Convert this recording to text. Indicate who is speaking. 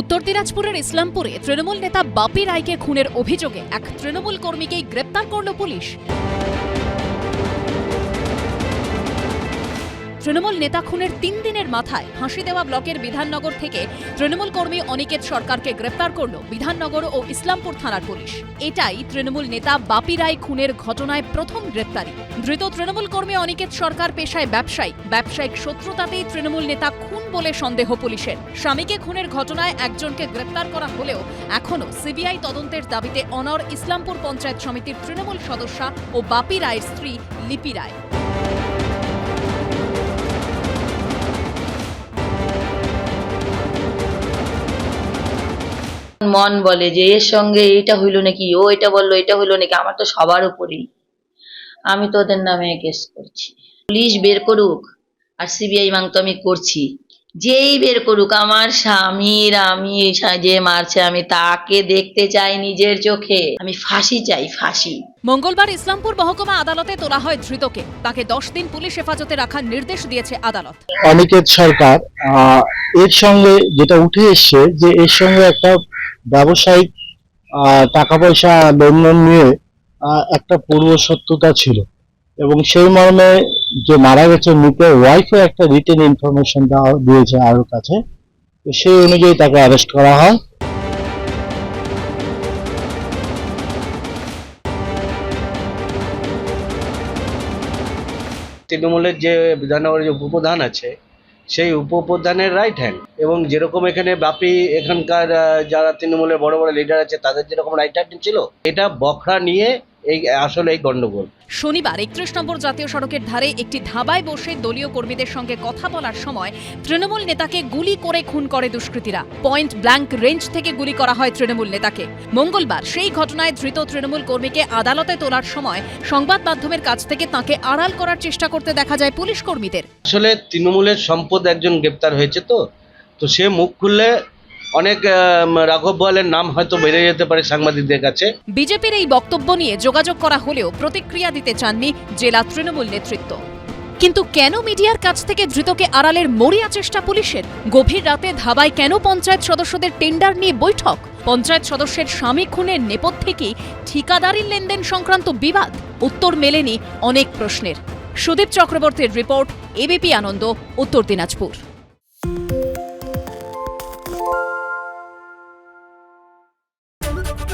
Speaker 1: উত্তর দিনাজপুরের ইসলামপুরে তৃণমূল নেতা বাপি রায়কে খুনের অভিযোগে এক তৃণমূল কর্মীকেই গ্রেপ্তার করল পুলিশ। তৃণমূল নেতা খুনের তিন দিনের মাথায় ফাঁসি দেওয়া ব্লকের বিধাননগর থেকে তৃণমূল কর্মী অনিকেত সরকারকে গ্রেপ্তার করল বিধাননগর ও ইসলামপুর থানার পুলিশ। এটাই তৃণমূল নেতা বাপি রায় খুনের ঘটনায় প্রথম গ্রেপ্তারি। ধৃত তৃণমূল কর্মী অনিকেত সরকার পেশায় ব্যবসায়ী। ব্যবসায়িক শত্রুতাতেই তৃণমূল নেতা খুন বলে সন্দেহ পুলিশের। স্বামীকে খুনের ঘটনায় একজনকে গ্রেপ্তার করা হলেও এখনও সিবিআই তদন্তের দাবিতে অনর ইসলামপুর পঞ্চায়েত সমিতির তৃণমূল সদস্যা ও বাপি রায়ের স্ত্রী লিপি রায়।
Speaker 2: মন বলে যে এর সঙ্গে এইটা হইল নাকি ও এটা বলল এটা হইল নাকি? আমার তো সবার উপরেই। আমি তো ওদের নামে কেস করছি। পুলিশ বের করুক আর সিবিআই মাং তো আমি করছি। যেই বের করুক আমার স্বামীর আমি যে মারছে আমি তাকে দেখতে চাই নিজের চোখে। আমি ফাঁসি চাই ফাঁসি।
Speaker 1: মঙ্গলবার ইসলামপুর মহকুমা আদালতে তোলা হয় ধৃতকে। তাকে দশ দিন পুলিশ হেফাজতে রাখার নির্দেশ দিয়েছে আদালত।
Speaker 3: অনিকেত সরকার আহ, এর সঙ্গে যেটা উঠে এসছে যে এর সঙ্গে একটা ব্যবসায়িক টাকা পয়সা লেনদেন নিয়ে একটা পূর্ব শত্রুতা ছিল। এবং সেই মর্মে যে মারা গেছে, মৃতের ওয়াইফে একটা রিটেন ইনফরমেশন দেওয়া দিয়েছে আরোর কাছে। সেই অনুযায়ী তাকে অ্যারেস্ট করা হয়।
Speaker 4: তৃণমূলের যে বিধাননগরের যে উপপ্রধান আছে সেই উপপ্রধানের রাইট হ্যান্ড এবং যেরকম এখানে বাপি, এখানকার যারা তৃণমূলের বড় বড় লিডার আছে, তাদের যেরকম রাইট হ্যান্ড ছিল, এটা বখরা নিয়ে এই আসলে এই গন্ডগোল।
Speaker 1: শনিবার একত্রিশ নম্বর জাতীয় সড়কের ধারে একটি ধাবায় বসে দলীয় কর্মীদের সঙ্গে কথা বলার সময় তৃণমূল নেতাকে গুলি করে খুন করে দুষ্কৃতীরা। পয়েন্ট ব্ল্যাঙ্ক রেঞ্জ থেকে গুলি করা হয় তৃণমূল নেতাকে। মঙ্গলবার সেই ঘটনায় ধৃত তৃণমূল কর্মীকে আদালতে তোলার সময় সংবাদ মাধ্যমের কাছ থেকে তাকে আড়াল করার চেষ্টা করতে দেখা যায় পুলিশ কর্মীদের।
Speaker 4: আসলে তৃণমূলের সম্পদ একজন গ্রেপ্তার হয়েছে তো। তো সে মুখ খুললে অনেক রাঘব বোয়ালের নাম হয়তো বেড়ে যেতে পারে সাংবাদিকদের কাছে।
Speaker 1: বিজেপির এই বক্তব্য নিয়ে যোগাযোগ করা হলেও প্রতিক্রিয়া দিতে চাননি জেলা তৃণমূল নেতৃত্ব। কিন্তু কেন মিডিয়ার কাছ থেকে ধৃতকে আড়ালের মরিয়া চেষ্টা পুলিশের? গভীর রাতে ধাবায় কেন পঞ্চায়েত সদস্যদের টেন্ডার নিয়ে বৈঠক? পঞ্চায়েত সদস্যের স্বামী খুনের নেপথ্যে কি ঠিকাদারির লেনদেন সংক্রান্ত বিবাদ? উত্তর মেলেনি অনেক প্রশ্নের। সুদীপ চক্রবর্তীর রিপোর্ট, এবিপি আনন্দ, উত্তর দিনাজপুর।